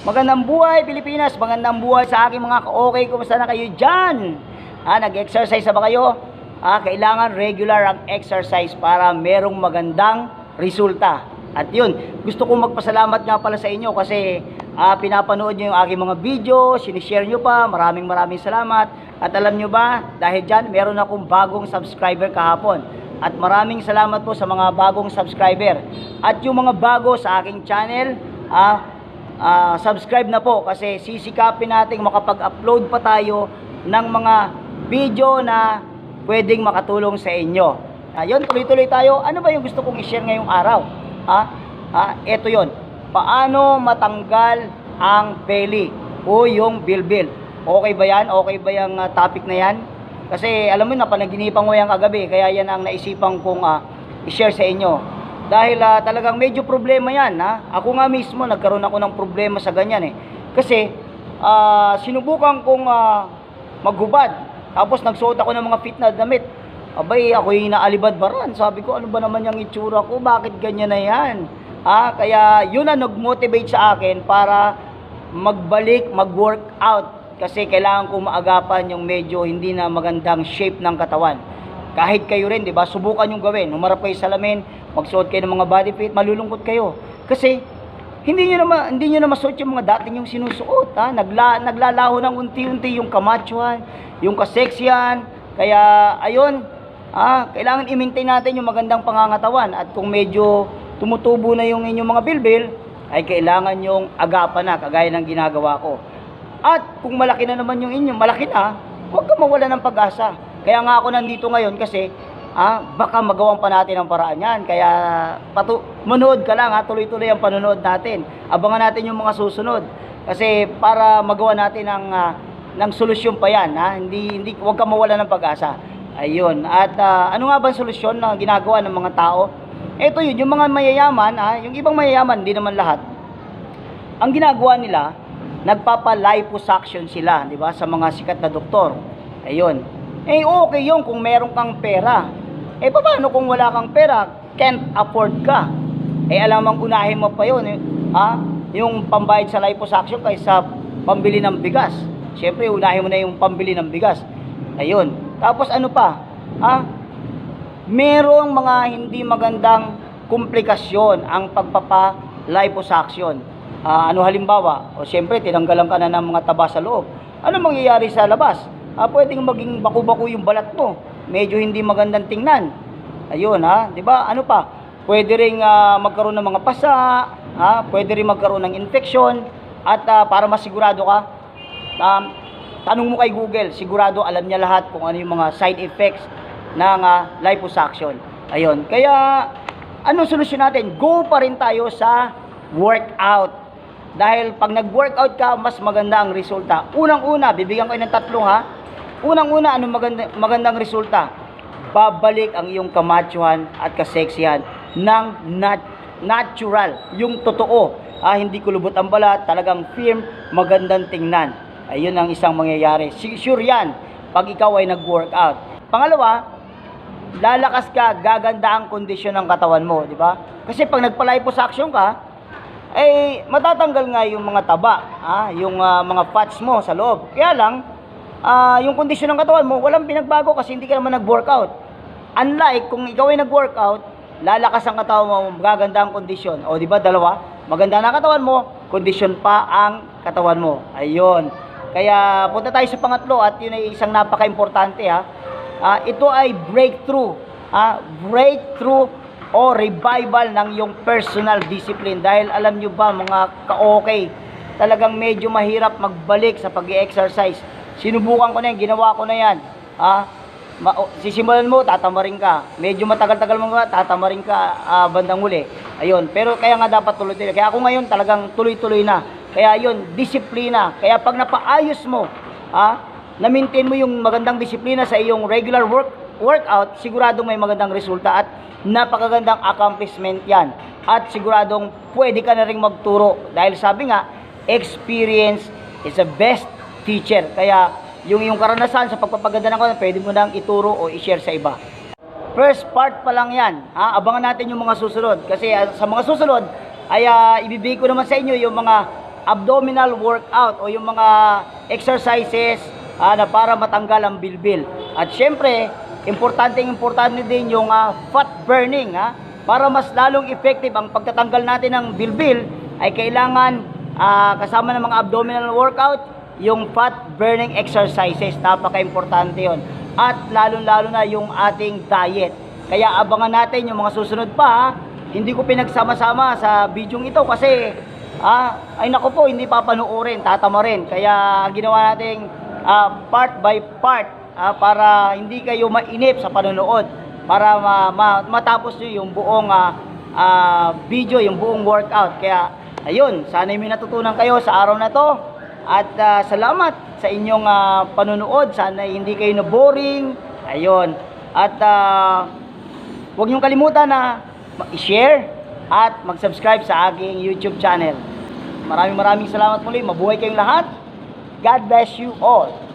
Magandang buhay Pilipinas, magandang buhay sa aking mga ka-okay. Kumusta na kayo dyan? Ah, nag-exercise na ba kayo? Ah, kailangan regular ang exercise para merong magandang resulta. At yun, gusto kong magpasalamat nga pala sa inyo kasi ah, pinapanood nyo yung aking mga video, sinishare nyo pa, maraming maraming salamat. At alam nyo ba, dahil dyan, meron akong bagong subscriber kahapon. At maraming salamat po sa mga bagong subscriber. At yung mga bago sa aking channel, ah, ah, subscribe na po kasi sisikapin nating makapag-upload pa tayo ng mga video na pwedeng makatulong sa inyo. Ayun, tuloy-tuloy tayo. Ano ba yung gusto kong i-share ngayong araw? Ha? Ha? Ito yon. Paano matanggal ang belly o yung bilbil? Okay ba yan? Okay ba yung ah, topic na yan? Kasi alam mo na, panaginipan ko yan kagabi, kaya yan ang naisipan kong ah, i-share sa inyo. Dahil ah, talagang medyo problema yan. Ha? Ako nga mismo, nagkaroon ako ng problema sa ganyan eh. Kasi ah, sinubukan kong ah, maghubad. Tapos nagsuot ako ng mga fit na damit. Abay, ako yung inaalibad-baran. Sabi ko, ano ba naman yung itsura ko? Bakit ganyan na yan? Ah, kaya yun ang nag-motivate sa akin para magbalik, mag-workout. Kasi kailangan ko maagapan yung medyo hindi na magandang shape ng katawan. Kahit kayo rin, di ba? Subukan yung gawin. Humarap kayo sa salamin, magsuot kayo ng mga body fit, malulungkot kayo. Kasi hindi niyo na hindi niyo na masuot yung mga dating yung sinusuot, ha? Nagla, naglalaho ng unti-unti yung kamachuan, yung kaseksyan. Kaya ayun, ah, kailangan i-maintain natin yung magandang pangangatawan at kung medyo tumutubo na yung inyong mga bilbil, ay kailangan yung agapan na kagaya ng ginagawa ko. At kung malaki na naman yung inyo, malaki na, huwag ka mawala ng pag-asa. Kaya nga ako nandito ngayon kasi ah, baka magawan pa natin ang paraan yan. Kaya patu manood ka lang ha, tuloy-tuloy ang panonood natin. Abangan natin yung mga susunod. Kasi para magawa natin ng, ah, ng solusyon pa yan. Ha? Hindi, hindi, huwag ka mawala ng pag-asa. Ayun. At ah, ano nga ba ang solusyon na ginagawa ng mga tao? Ito yun, yung mga mayayaman, ha? yung ibang mayayaman, hindi naman lahat. Ang ginagawa nila, nagpapa-liposuction sila, di ba, sa mga sikat na doktor. Ayun. Eh, okay yun kung meron kang pera. Eh, paano kung wala kang pera? Can't afford ka. Eh, alam ang unahin mo pa yun, eh, ha? Yung pambayad sa liposuction kaysa pambili ng bigas. Siyempre, unahin mo na yung pambili ng bigas. Ayun. Tapos ano pa? Ha? Merong mga hindi magandang komplikasyon ang pagpapa-liposuction. Ah, ano halimbawa? O siyempre, tinanggalan ka na ng mga taba sa loob. Ano mangyayari sa labas? Ah, pwedeng maging baku-baku yung balat mo. Medyo hindi magandang tingnan. Ayun ha, 'di ba? Ano pa? Pwede ring ah, magkaroon ng mga pasa, ha? Pwede ring magkaroon ng infection at ah, para masigurado ka, um, tanong mo kay Google, sigurado alam niya lahat kung ano yung mga side effects ng ah, liposuction. Ayun. Kaya ano solusyon natin? Go pa rin tayo sa workout. Dahil pag nag-workout ka, mas maganda ang resulta. Unang-una, bibigyan ko ng tatlong ha. Unang-una, anong maganda, magandang resulta? Babalik ang iyong kamachuhan at kaseksihan ng nat- natural, yung totoo. Ah, hindi kulubot ang balat, talagang firm, magandang tingnan. Ayun ang isang mangyayari. Sure yan, pag ikaw ay nag-workout. Pangalawa, lalakas ka, gaganda ang kondisyon ng katawan mo, di ba? Kasi pag nagpa-liposuction ka, eh matatanggal nga yung mga taba, ah, yung ah, mga fats mo sa loob. Kaya lang, ah, yung kondisyon ng katawan mo, walang pinagbago kasi hindi ka naman nag-workout. Unlike kung ikaw ay nag-workout, lalakas ang katawan mo, magaganda ang kondisyon. O di ba dalawa? Maganda na katawan mo, kondisyon pa ang katawan mo. Ayun. Kaya punta tayo sa pangatlo at yun ay isang napaka-importante ha. Ah, ito ay breakthrough. Ah, breakthrough o revival ng yung personal discipline dahil alam nyo ba mga ka-okay talagang medyo mahirap magbalik sa pag exercise sinubukan ko na yan, ginawa ko na yan ha? Ma- o, sisimulan mo, tatamarin ka medyo matagal-tagal mo nga, tatamarin ka ah, bandang huli ayun, pero kaya nga dapat tuloy-tuloy kaya ako ngayon talagang tuloy-tuloy na kaya yun, disiplina kaya pag napaayos mo ha? na-maintain mo yung magandang disiplina sa iyong regular work workout, siguradong may magandang resulta at napakagandang accomplishment yan. At siguradong pwede ka na rin magturo dahil sabi nga, experience is the best teacher. Kaya yung yung karanasan sa pagpapaganda ng katawan, pwede mo nang ituro o i-share sa iba. First part pa lang yan. Ha? Abangan natin yung mga susunod. Kasi ah, sa mga susunod, ay ah, ibibigay ko naman sa inyo yung mga abdominal workout o yung mga exercises ah, na para matanggal ang bilbil. At syempre, importante importante din yung ah, fat burning ha. Para mas lalong effective ang pagtatanggal natin ng bilbil ay kailangan ah, kasama ng mga abdominal workout yung fat burning exercises. Napaka-importante yon. At lalong-lalo na yung ating diet. Kaya abangan natin yung mga susunod pa ha. Hindi ko pinagsama-sama sa video ito kasi ah, ay nako po, hindi papanuorin, tatama rin. Kaya ginawa nating ah, part by part ah, para hindi kayo mainip sa panonood. Para ma- ma- matapos nyo yung buong ah, ah, video, yung buong workout. Kaya ayun, sana may natutunan kayo sa araw na to. At ah, salamat sa inyong ah, panonood. Sana hindi kayo na boring. Ayun. At ah, huwag niyong kalimutan na i-share at mag-subscribe sa aking YouTube channel. Maraming maraming salamat muli. Mabuhay kayong lahat. God bless you all.